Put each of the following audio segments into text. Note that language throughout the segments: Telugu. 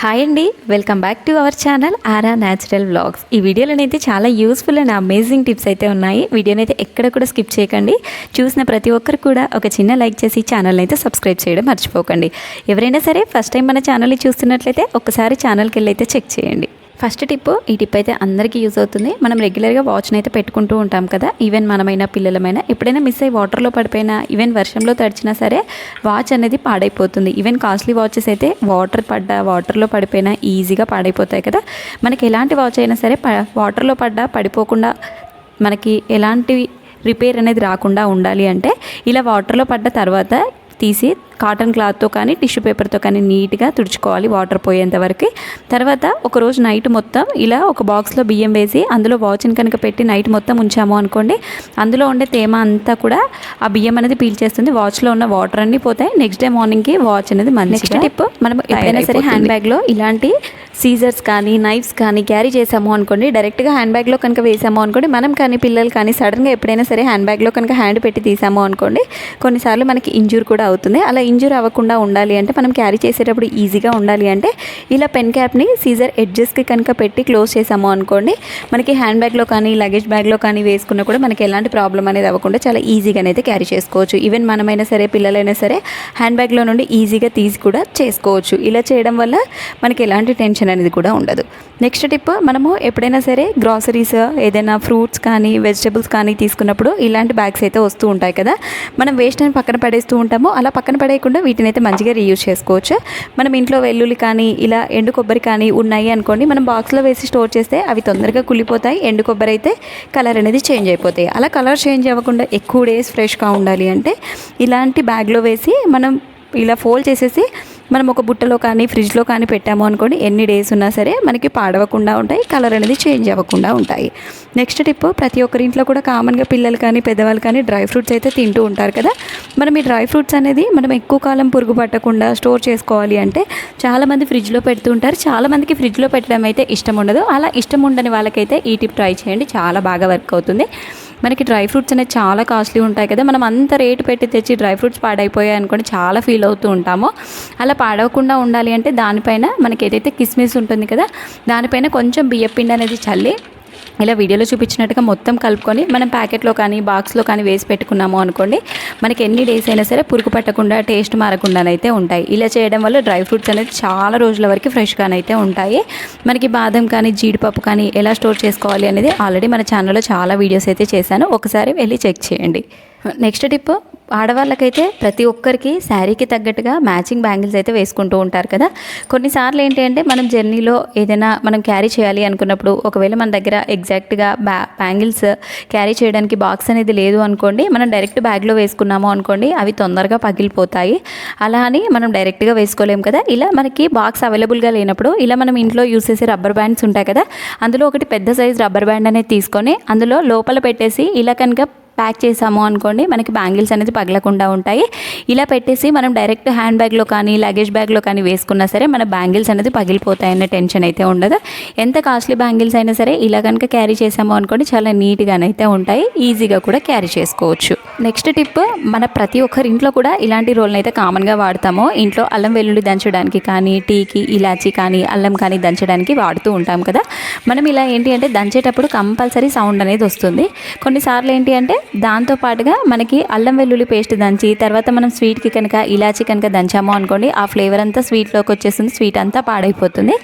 హాయ్ అండి welcome back to our channel Aara natural vlogs ఈ వీడియోలోనైతే చాలా యూస్ఫుల్ అండ్ అమేజింగ్ టిప్స్ అయితే ఉన్నాయి. వీడియోని అయితే ఎక్కడ కూడా స్కిప్ చేయకండి. చూసిన ప్రతి ఒక్కరు కూడా ఒక చిన్న లైక్ చేసి ఛానల్ని అయితే సబ్స్క్రైబ్ చేయడం మర్చిపోకండి. ఎవరైనా సరే ఫస్ట్ టైం మన ఛానల్ని చూస్తున్నట్లయితే ఒకసారి ఛానల్కి వెళ్ళి అయితే చెక్ చేయండి. ఫస్ట్ టిప్ ఈ టిప్ అయితే అందరికీ యూజ్ అవుతుంది. మనం రెగ్యులర్గా వాచ్ని అయితే పెట్టుకుంటూ ఉంటాం కదా. ఈవెన్ మనమైనా పిల్లలమైనా ఎప్పుడైనా మిస్ అయ్యి వాటర్లో పడిపోయినా ఈవెన్ వర్షంలో తడిచినా సరే వాచ్ అనేది పాడైపోతుంది. ఈవెన్ కాస్ట్లీ వాచెస్ అయితే వాటర్ పడ్డా వాటర్లో పడిపోయినా ఈజీగా పాడైపోతాయి కదా. మనకి ఎలాంటి వాచ్ అయినా సరే ప వాటర్లో పడ్డా పడిపోకుండా మనకి ఎలాంటి రిపేర్ అనేది రాకుండా ఉండాలి అంటే ఇలా వాటర్లో పడ్డ తర్వాత తీసి కాటన్ క్లాత్తో కానీ టిష్యూ పేపర్తో కానీ నీట్గా తుడుచుకోవాలి వాటర్ పోయేంత వరకు. తర్వాత ఒకరోజు నైట్ మొత్తం ఇలా ఒక బాక్స్లో బియ్యం వేసి అందులో వాచ్ని కనుక పెట్టి నైట్ మొత్తం ఉంచాము అనుకోండి అందులో ఉండే తేమ అంతా కూడా ఆ బియ్యం అనేది పీల్చేస్తుంది వాచ్లో ఉన్న వాటర్ అన్నీ పోతాయి. నెక్స్ట్ డే మార్నింగ్కి వాచ్ అనేది మంచి టిప్ మనం ఎప్పుడైనా సరే హ్యాండ్ బ్యాగ్లో ఇలాంటి సీజర్స్ కానీ నైఫ్స్ కానీ క్యారీ చేసాము అనుకోండి డైరెక్ట్గా హ్యాండ్ బ్యాగ్లో కనుక వేసాము అనుకోండి మనం కానీ పిల్లలు కానీ సడన్గా ఎప్పుడైనా సరే హ్యాండ్ బ్యాగ్లో కనుక హ్యాండ్ పెట్టి తీసాము అనుకోండి కొన్నిసార్లు మనకి ఇంజూర్ కూడా అవుతుంది. అలా ఇంజూర్ అవ్వకుండా ఉండాలి అంటే మనం క్యారీ చేసేటప్పుడు ఈజీగా ఉండాలి అంటే ఇలా పెన్ క్యాప్ని సీజర్ ఎడ్జెస్కి కనుక పెట్టి క్లోజ్ చేసాము అనుకోండి మనకి హ్యాండ్ బ్యాగ్లో కానీ లగేజ్ బ్యాగ్లో కానీ వేసుకున్నా కూడా మనకి ఎలాంటి ప్రాబ్లం అనేది అవ్వకుండా చాలా ఈజీగానైతే క్యారీ చేసుకోవచ్చు. ఈవెన్ మనమైనా సరే పిల్లలైనా సరే హ్యాండ్ బ్యాగ్లో నుండి ఈజీగా తీసి కూడా చేసుకోవచ్చు. ఇలా చేయడం వల్ల మనకి ఎలాంటి టెన్షన్ అనేది కూడా ఉండదు. నెక్స్ట్ టిప్ మనము ఎప్పుడైనా సరే గ్రాసరీస్ ఏదైనా ఫ్రూట్స్ కానీ వెజిటబుల్స్ కానీ తీసుకున్నప్పుడు ఇలాంటి బ్యాగ్స్ అయితే వస్తూ ఉంటాయి కదా. మనం వేస్ట్ అని పక్కన పడేస్తూ ఉంటాము. అలా పక్కన పడేయకుండా వీటిని అయితే మంచిగా రీయూజ్ చేసుకోవచ్చు. మనం ఇంట్లో వెల్లుల్లి కానీ ఇలా ఎండు కొబ్బరి కానీ ఉన్నాయి అనుకోండి మనం బాక్స్లో వేసి స్టోర్ చేస్తే అవి తొందరగా కుళ్ళిపోతాయి. ఎండు కొబ్బరి అయితే కలర్ అనేది చేంజ్ అయిపోతాయి. అలా కలర్ చేంజ్ అవ్వకుండా ఎక్కువ డేస్ ఫ్రెష్గా ఉండాలి అంటే ఇలాంటి బ్యాగ్లో వేసి మనం ఇలా ఫోల్డ్ చేసేసి మనం ఒక బుట్టలో కానీ ఫ్రిడ్జ్లో కానీ పెట్టాము అనుకోండి ఎన్ని డేస్ ఉన్నా సరే మనకి పాడవకుండా ఉంటాయి కలర్ అనేది చేంజ్ అవ్వకుండా ఉంటాయి. నెక్స్ట్ టిప్ ప్రతి ఒక్కరి ఇంట్లో కూడా కామన్గా పిల్లలు కానీ పెద్దవాళ్ళు కానీ డ్రై ఫ్రూట్స్ అయితే తింటూ ఉంటారు కదా. మనం ఈ డ్రై ఫ్రూట్స్ అనేది మనం ఎక్కువ కాలం పురుగు పట్టకుండా స్టోర్ చేసుకోవాలి అంటే చాలామంది ఫ్రిడ్జ్లో పెడుతూ ఉంటారు. చాలామందికి ఫ్రిడ్జ్లో పెట్టడం అయితే ఇష్టం ఉండదు. అలా ఇష్టం ఉండని వాళ్ళకైతే ఈ టిప్ ట్రై చేయండి. చాలా బాగా వర్క్ అవుతుంది. మనకి డ్రై ఫ్రూట్స్ అనేది చాలా కాస్ట్లీ ఉంటాయి కదా. మనం అంత రేటు పెట్టి తెచ్చి డ్రై ఫ్రూట్స్ పాడైపోయాయి అనుకోండి చాలా ఫీల్ అవుతూ ఉంటాము. అలా పాడవకుండా ఉండాలి అంటే దానిపైన మనకి ఏదైతే కిస్మిస్ ఉంటుంది కదా దానిపైన కొంచెం బియ్యపిండి అనేది చల్లి ఇలా వీడియోలో చూపించినట్టుగా మొత్తం కలుపుకొని మనం ప్యాకెట్లో కానీ బాక్స్లో కానీ వేసి పెట్టుకున్నాము అనుకోండి మనకి ఎన్ని డేస్ అయినా సరే పురుగు పట్టకుండా టేస్ట్ మారకుండానైతే ఉంటాయి. ఇలా చేయడం వల్ల డ్రై ఫ్రూట్స్ అనేది చాలా రోజుల వరకు ఫ్రెష్గానైతే ఉంటాయి. మనకి బాదం కానీ జీడిపప్పు కానీ ఎలా స్టోర్ చేసుకోవాలి అనేది ఆల్రెడీ మన ఛానల్లో చాలా వీడియోస్ అయితే చేశాను. ఒకసారి వెళ్ళి చెక్ చేయండి. నెక్స్ట్ టిప్ ఆడవాళ్ళకైతే ప్రతి ఒక్కరికి శారీకి తగ్గట్టుగా మ్యాచింగ్ బ్యాంగిల్స్ అయితే వేసుకుంటూ ఉంటారు కదా. కొన్నిసార్లు ఏంటి అంటే మనం జర్నీలో ఏదైనా మనం క్యారీ చేయాలి అనుకున్నప్పుడు ఒకవేళ మన దగ్గర ఎగ్జాక్ట్గా బ్యా బ్యాంగిల్స్ క్యారీ చేయడానికి బాక్స్ అనేది లేదు అనుకోండి మనం డైరెక్ట్ బ్యాగ్లో వేసుకున్నాము అనుకోండి అవి తొందరగా పగిలిపోతాయి. అలా అని మనం డైరెక్ట్గా వేసుకోలేము కదా. ఇలా మనకి బాక్స్ అవైలబుల్గా లేనప్పుడు ఇలా మనం ఇంట్లో యూస్ చేసే రబ్బర్ బ్యాండ్స్ ఉంటాయి కదా. అందులో ఒకటి పెద్ద సైజ్ రబ్బర్ బ్యాండ్ అనేది తీసుకొని అందులో లోపల పెట్టేసి ఇలా కనుక ప్యాక్ చేసాము అనుకోండి మనకి బ్యాంగిల్స్ అనేది పగలకుండా ఉంటాయి. ఇలా పెట్టేసి మనం డైరెక్ట్ హ్యాండ్ బ్యాగ్లో కానీ లగేజ్ బ్యాగ్లో కానీ వేసుకున్నా సరే మన బ్యాంగిల్స్ అనేది పగిలిపోతాయన్న టెన్షన్ అయితే ఉండదు. ఎంత కాస్ట్లీ బ్యాంగిల్స్ అయినా సరే ఇలా కనుక క్యారీ చేసాము అనుకోండి చాలా నీట్గానైతే ఉంటాయి. ఈజీగా కూడా క్యారీ చేసుకోవచ్చు. నెక్స్ట్ టిప్ మన ప్రతి ఒక్కరి ఇంట్లో కూడా ఇలాంటి రోల్ని అయితే కామన్గా వాడతాము. ఇంట్లో అల్లం వెల్లుల్లి దంచడానికి కానీ టీకి ఇలాచి కానీ అల్లం కానీ దంచడానికి వాడుతూ ఉంటాం కదా. మనం ఇలా ఏంటి అంటే దంచేటప్పుడు కంపల్సరీ సౌండ్ అనేది వస్తుంది. కొన్నిసార్లు ఏంటి అంటే దాంతో పాటుగా మనకి అల్లం వెల్లుల్లి పేస్ట్ దంచి తర్వాత మనం స్వీట్కి కనుక ఇలాచి కనుక దంచాము అనుకోండి ఆ ఫ్లేవర్ అంతా స్వీట్లోకి వచ్చేస్తుంది స్వీట్ అంతా పాడైపోతుంది.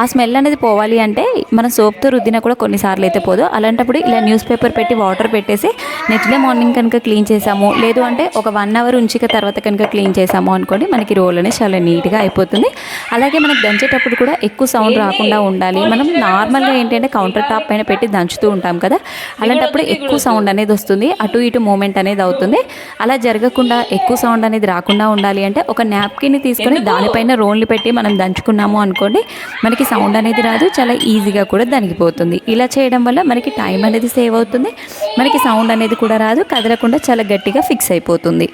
ఆ స్మెల్ అనేది పోవాలి అంటే మనం సోప్తో రుద్దినా కూడా కొన్నిసార్లు అయితే పోదు. అలాంటప్పుడు ఇలా న్యూస్ పేపర్ పెట్టి వాటర్ పెట్టేసి నెక్స్ట్ డే మార్నింగ్ కనుక క్లీన్ చేసాము లేదు అంటే ఒక వన్ అవర్ ఉంచిక తర్వాత కనుక క్లీన్ చేసాము అనుకోండి మనకి రోల్ అనేది చాలా నీట్గా అయిపోతుంది. అలాగే మనకు దంచేటప్పుడు కూడా ఎక్కువ సౌండ్ రాకుండా ఉండాలి. మనం నార్మల్గా ఏంటంటే కౌంటర్ టాప్ పైన పెట్టి దంచుతూ ఉంటాం కదా అలాంటప్పుడు ఎక్కువ సౌండ్ అనేది వస్తుంది. అటు ఇటు మూమెంట్ అనేది అవుతుంది. అలా జరగకుండా ఎక్కువ సౌండ్ అనేది రాకుండా ఉండాలి అంటే ఒక నాప్కిన్ తీసుకొని దానిపైన రోన్లు పెట్టి మనం దంచుకున్నాము అనుకోండి మనకి సౌండ్ అనేది రాదు చాలా ఈజీగా కూడా దనిగిపోతుంది ఇలా చేయడం వల్ల మనకి టైం అనేది సేవ్ అవుతుంది మనకి సౌండ్ అనేది కూడా రాదు కదలకుండా చాలా గట్టిగా ఫిక్స్ అయిపోతుంది.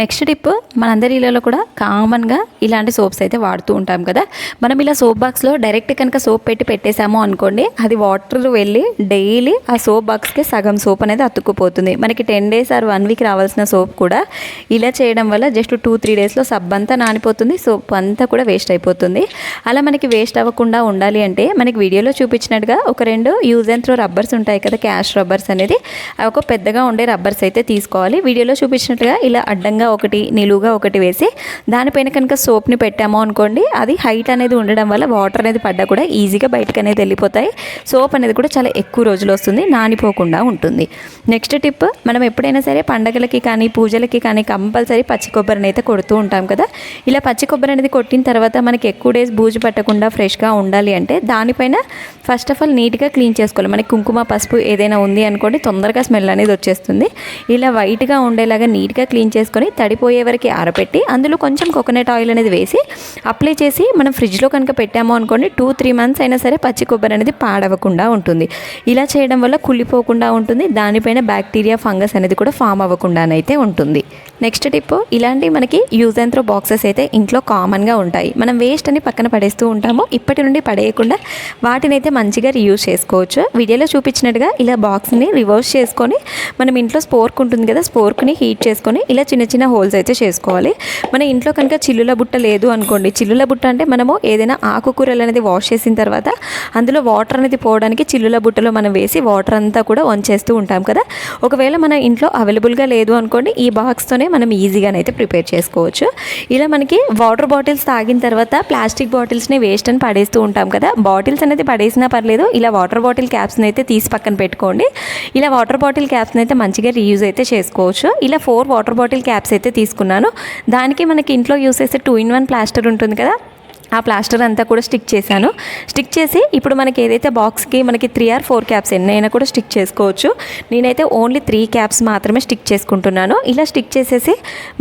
నెక్స్ట్ టిప్ మనందరి ఇళ్ళలో కూడా కామన్గా ఇలాంటి సోప్స్ అయితే వాడుతూ ఉంటాం కదా. మనం ఇలా సోప్ బాక్స్లో డైరెక్ట్ కనుక సోప్ పెట్టి పెట్టేసాము అనుకోండి అది వాటర్ వెళ్ళి డైలీ ఆ సోప్ బాక్స్కి సగం సోప్ అనేది అతుక్కుపోతుంది. మనకి ten days or one week రావాల్సిన సోప్ కూడా ఇలా చేయడం వల్ల జస్ట్ టూ త్రీ డేస్లో సబ్ అంతా నానిపోతుంది సోప్ అంతా కూడా వేస్ట్ అయిపోతుంది. అలా మనకి వేస్ట్ అవ్వకుండా ఉండాలి అంటే మనకి వీడియోలో చూపించినట్టుగా ఒక రెండు యూజ్ అండ్ త్రో రబ్బర్స్ ఉంటాయి కదా క్యాష్ రబ్బర్స్ అనేది. అవి ఒక పెద్దగా ఉండే రబ్బర్స్ అయితే తీసుకోవాలి. వీడియోలో చూపించినట్టుగా ఇలా అడ్డంగా ఒకటి నిలువుగా ఒకటి వేసి దానిపైన కనుక సోప్ని పెట్టామో అనుకోండి అది హైట్ అనేది ఉండడం వల్ల వాటర్ అనేది పడ్డా కూడా ఈజీగా బయటకు అనేది వెళ్ళిపోతాయి. సోప్ అనేది కూడా చాలా ఎక్కువ రోజులు వస్తుంది నానిపోకుండా ఉంటుంది. నెక్స్ట్ టిప్ మనం ఎప్పుడైనా సరే పండగలకి కానీ పూజలకి కానీ కంపల్సరీ పచ్చి కొబ్బరిని అయితే కొడుతూ ఉంటాం కదా. ఇలా పచ్చి కొబ్బరి అనేది కొట్టిన తర్వాత మనకి ఎక్కువ డేస్ బూజు పట్టకుండా ఫ్రెష్గా ఉండాలి అంటే దానిపైన ఫస్ట్ ఆఫ్ ఆల్ నీట్గా క్లీన్ చేసుకోవాలి. మనకి కుంకుమ పసుపు ఏదైనా ఉంది అనుకోండి తొందరగా స్మెల్ అనేది వచ్చేస్తుంది. ఇలా వైట్గా ఉండేలాగా నీట్గా క్లీన్ చేసుకొని తడిపోయే వరకు ఆరబెట్టి అందులో కొంచెం కోకోనట్ ఆయిల్ అనేది వేసి అప్లై చేసి మనం ఫ్రిడ్జ్లో కనుక పెట్టాము అనుకోండి టూ త్రీ మంత్స్ అయినా సరే పచ్చి కొబ్బరి అనేది పాడవకుండా ఉంటుంది. ఇలా చేయడం వల్ల కుళ్ళిపోకుండా ఉంటుంది. దానిపైన బ్యాక్టీరియా ఫంగస్ అనేది కూడా ఫామ్ అవ్వకుండానైతే ఉంటుంది. నెక్స్ట్ టిప్ ఇలాంటి మనకి యూజ్ అండ్ త్రో బాక్సెస్ అయితే ఇంట్లో కామన్గా ఉంటాయి. మనం వేస్ట్ అని పక్కన పడేస్తూ ఉంటాము. ఇప్పటి నుండి పడేయకుండా వాటిని అయితే మంచిగా రీయూజ్ చేసుకోవచ్చు. వీడియోలో చూపించినట్టుగా ఇలా బాక్స్ని రివర్స్ చేసుకొని మనం ఇంట్లో స్పోర్క్ ఉంటుంది కదా స్పోర్క్ని హీట్ చేసుకొని ఇలా చిన్న చిన్న హోల్స్ అయితే చేసుకోవాలి. మన ఇంట్లో కనుక చిల్లుల బుట్ట లేదు అనుకోండి. చిల్లుల బుట్ట అంటే మనము ఏదైనా ఆకుకూరలు అనేది వాష్ చేసిన తర్వాత అందులో వాటర్ అనేది పోవడానికి చిల్లుల బుట్టలో మనం వేసి వాటర్ అంతా కూడా వంచేస్తూ ఉంటాం కదా. ఒకవేళ మన ఇంట్లో అవైలబుల్గా లేదు అనుకోండి ఈ బాక్స్తోనే మనం ఈజీగానైతే ప్రిపేర్ చేసుకోవచ్చు. ఇలా మనకి వాటర్ బాటిల్స్ తాగిన తర్వాత ప్లాస్టిక్ బాటిల్స్ని వేస్ట్ అని పడేస్తూ ఉంటాం కదా. బాటిల్స్ అనేది పడేసినా పర్లేదు ఇలా వాటర్ బాటిల్ క్యాప్స్ని అయితే తీసి పక్కన పెట్టుకోండి. ఇలా వాటర్ బాటిల్ క్యాప్స్ని అయితే మంచిగా రీయూజ్ అయితే చేసుకోవచ్చు. ఇలా ఫోర్ వాటర్ బాటిల్ క్యాప్స్ అయితే తీసుకున్నాను. దానికి మనకి ఇంట్లో యూస్ చేసే టూ ఇన్ వన్ ప్లాస్టర్ ఉంటుంది కదా ఆ ప్లాస్టర్ అంతా కూడా స్టిక్ చేశాను. స్టిక్ చేసి ఇప్పుడు మనకి ఏదైతే బాక్స్కి మనకి త్రీ ఆర్ ఫోర్ క్యాప్స్ ఎన్నైనా కూడా స్టిక్ చేసుకోవచ్చు. నేనైతే ఓన్లీ త్రీ క్యాప్స్ మాత్రమే స్టిక్ చేసుకుంటున్నాను. ఇలా స్టిక్ చేసేసి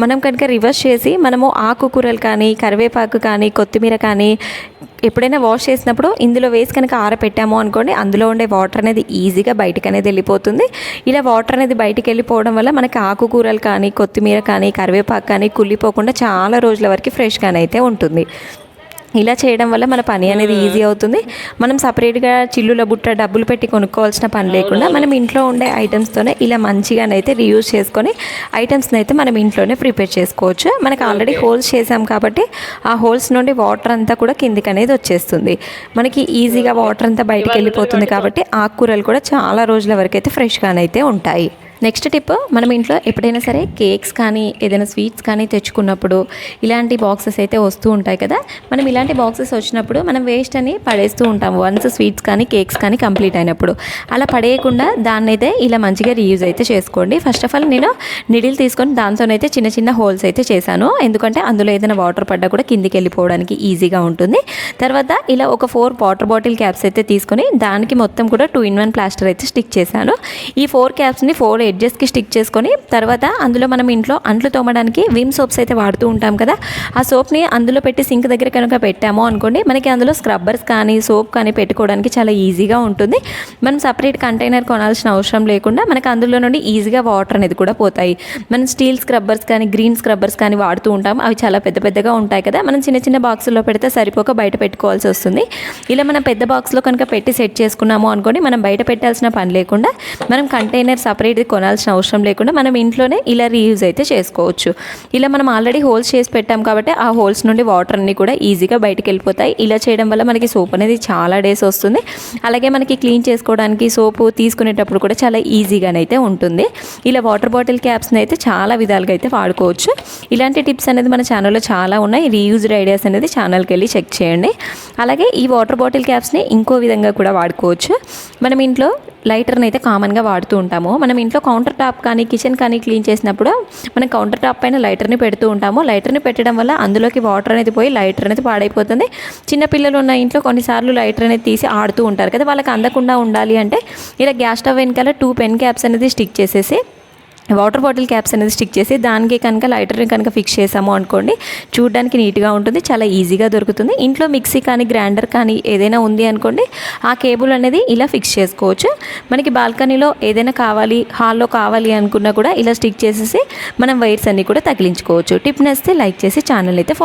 మనం కనుక రివర్స్ చేసి మనము ఆకుకూరలు కానీ కరివేపాకు కానీ కొత్తిమీర కానీ ఎప్పుడైనా వాష్ చేసినప్పుడు ఇందులో వేసి కనుక ఆరపెట్టాము అనుకోండి అందులో ఉండే వాటర్ అనేది ఈజీగా బయటకు అనేది వెళ్ళిపోతుంది. ఇలా వాటర్ అనేది బయటికి వెళ్ళిపోవడం వల్ల మనకి ఆకుకూరలు కానీ కొత్తిమీర కానీ కరివేపాకు కానీ కుళ్ళిపోకుండా చాలా రోజుల వరకు ఫ్రెష్గానైతే ఉంటుంది. ఇలా చేయడం వల్ల మన పని అనేది ఈజీ అవుతుంది. మనం సపరేట్గా చిల్లుల బుట్ట డబ్బులు పెట్టి కొనుక్కోవాల్సిన పని లేకుండా మనం ఇంట్లో ఉండే ఐటమ్స్తోనే ఇలా మంచిగానైతే రీయూజ్ చేసుకొని ఐటమ్స్ని అయితే మనం ఇంట్లోనే ప్రిపేర్ చేసుకోవచ్చు. మనకి ఆల్రెడీ హోల్స్ చేసాం కాబట్టి ఆ హోల్స్ నుండి వాటర్ అంతా కూడా కిందికి అనేది వచ్చేస్తుంది. మనకి ఈజీగా వాటర్ అంతా బయటికి వెళ్ళిపోతుంది కాబట్టి ఆకుకూరలు కూడా చాలా రోజుల వరకు అయితే ఫ్రెష్గానైతే ఉంటాయి. నెక్స్ట్ టిప్ మనం ఇంట్లో ఎప్పుడైనా సరే కేక్స్ కానీ ఏదైనా స్వీట్స్ కానీ తెచ్చుకున్నప్పుడు ఇలాంటి బాక్సెస్ అయితే వస్తూ ఉంటాయి కదా. మనం ఇలాంటి బాక్సెస్ వచ్చినప్పుడు మనం వేస్ట్ అని పడేస్తూ ఉంటాము. వన్స్ స్వీట్స్ కానీ కేక్స్ కానీ కంప్లీట్ అయినప్పుడు. అలా పడేయకుండా దాన్ని అయితే ఇలా మంచిగా రీయూజ్ అయితే చేసుకోండి. ఫస్ట్ ఆఫ్ ఆల్ నేను నిడిల్ తీసుకొని దాంతోనైతే చిన్న చిన్న హోల్స్ అయితే చేశాను. ఎందుకంటే అందులో ఏదైనా వాటర్ పడ్డా కూడా కిందికి వెళ్ళిపోవడానికి ఈజీగా ఉంటుంది. తర్వాత ఇలా ఒక ఫోర్ వాటర్ బాటిల్ క్యాప్స్ అయితే తీసుకొని దానికి మొత్తం కూడా టూ ఇన్ వన్ ప్లాస్టర్ అయితే స్టిక్ చేశాను. ఈ ఫోర్ క్యాప్స్ని ఫోర్ ఎడ్జెస్కి స్టిక్ చేసుకొని తర్వాత అందులో మనం ఇంట్లో అంట్లు తోమడానికి విమ్ సోప్స్ అయితే వాడుతూ ఉంటాం కదా ఆ సోప్ని అందులో పెట్టి సింక్ దగ్గర కనుక పెట్టాము అనుకోండి మనకి అందులో స్క్రబ్బర్స్ కానీ సోప్ కానీ పెట్టుకోవడానికి చాలా ఈజీగా ఉంటుంది. మనం సపరేట్ కంటైనర్ కొనాల్సిన అవసరం లేకుండా మనకి అందులో నుండి ఈజీగా వాటర్ అనేది కూడా పోతాయి. మనం స్టీల్ స్క్రబ్బర్స్ కానీ గ్రీన్ స్క్రబ్బర్స్ కానీ వాడుతూ ఉంటాం అవి చాలా పెద్ద పెద్దగా ఉంటాయి కదా మనం చిన్న చిన్న బాక్సుల్లో పెడితే సరిపోక బయట పెట్టుకోవాల్సి వస్తుంది. ఇలా మనం పెద్ద బాక్స్లో కనుక పెట్టి సెట్ చేసుకున్నాము అనుకోండి మనం బయట పెట్టాల్సిన పని లేకుండా మనం కంటైనర్ సపరేట్ కొనాల్సిన అవసరం లేకుండా మనం ఇంట్లోనే ఇలా రీయూజ్ అయితే చేసుకోవచ్చు. ఇలా మనం ఆల్రెడీ హోల్స్ చేసి పెట్టాం కాబట్టి ఆ హోల్స్ నుండి వాటర్ అన్ని కూడా ఈజీగా బయటకు వెళ్ళిపోతాయి. ఇలా చేయడం వల్ల మనకి సోప్ అనేది చాలా డేస్ వస్తుంది. అలాగే మనకి క్లీన్ చేసుకోవడానికి సోపు తీసుకునేటప్పుడు కూడా చాలా ఈజీగానైతే ఉంటుంది. ఇలా వాటర్ బాటిల్ క్యాప్స్ని అయితే చాలా విధాలుగా అయితే వాడుకోవచ్చు. ఇలాంటి టిప్స్ అనేది మన ఛానల్లో చాలా ఉన్నాయి. రీయూజ్డ్ ఐడియాస్ అనేది ఛానల్కి వెళ్ళి చెక్ చేయండి. అలాగే ఈ వాటర్ బాటిల్ క్యాప్స్ని ఇంకో విధంగా కూడా వాడుకోవచ్చు. మనం ఇంట్లో లైటర్ని అయితే కామన్గా వాడుతూ ఉంటాము. మనం ఇంట్లో కౌంటర్ టాప్ కానీ కిచెన్ కానీ క్లీన్ చేసినప్పుడు మనం కౌంటర్ టాప్ పైన లైటర్ని పెడుతూ ఉంటాము. లైటర్ని పెట్టడం వల్ల అందులోకి వాటర్ అనేది పోయి లైటర్ అనేది పాడైపోతుంది. చిన్నపిల్లలు ఉన్న ఇంట్లో కొన్నిసార్లు లైటర్ అనేది తీసి ఆడుతూ ఉంటారు కదా వాళ్ళకి అందకుండా ఉండాలి అంటే ఇలా గ్యాస్ స్టవ్ వెనకాల టూ పెన్ క్యాప్స్ అనేది స్టిక్ చేసేసి వాటర్ బాటిల్ క్యాప్స్ అనేది స్టిక్ చేసి దానికి కనుక లైటర్ని కనుక ఫిక్స్ చేసాము అనుకోండి చూడడానికి నీట్గా ఉంటుంది చాలా ఈజీగా దొరుకుతుంది. ఇంట్లో మిక్సీ కానీ గ్రైండర్ కానీ ఏదైనా ఉంది అనుకోండి ఆ కేబుల్ అనేది ఇలా ఫిక్స్ చేసుకోవచ్చు. మనకి బాల్కనీలో ఏదైనా కావాలి హాల్లో కావాలి అనుకున్నా కూడా ఇలా స్టిక్ చేసేసి మనం వైర్స్ అన్నీ కూడా తగిలించుకోవచ్చు. టిప్ నచ్చితే లైక్ చేసి ఛానల్ అయితే ఫాలో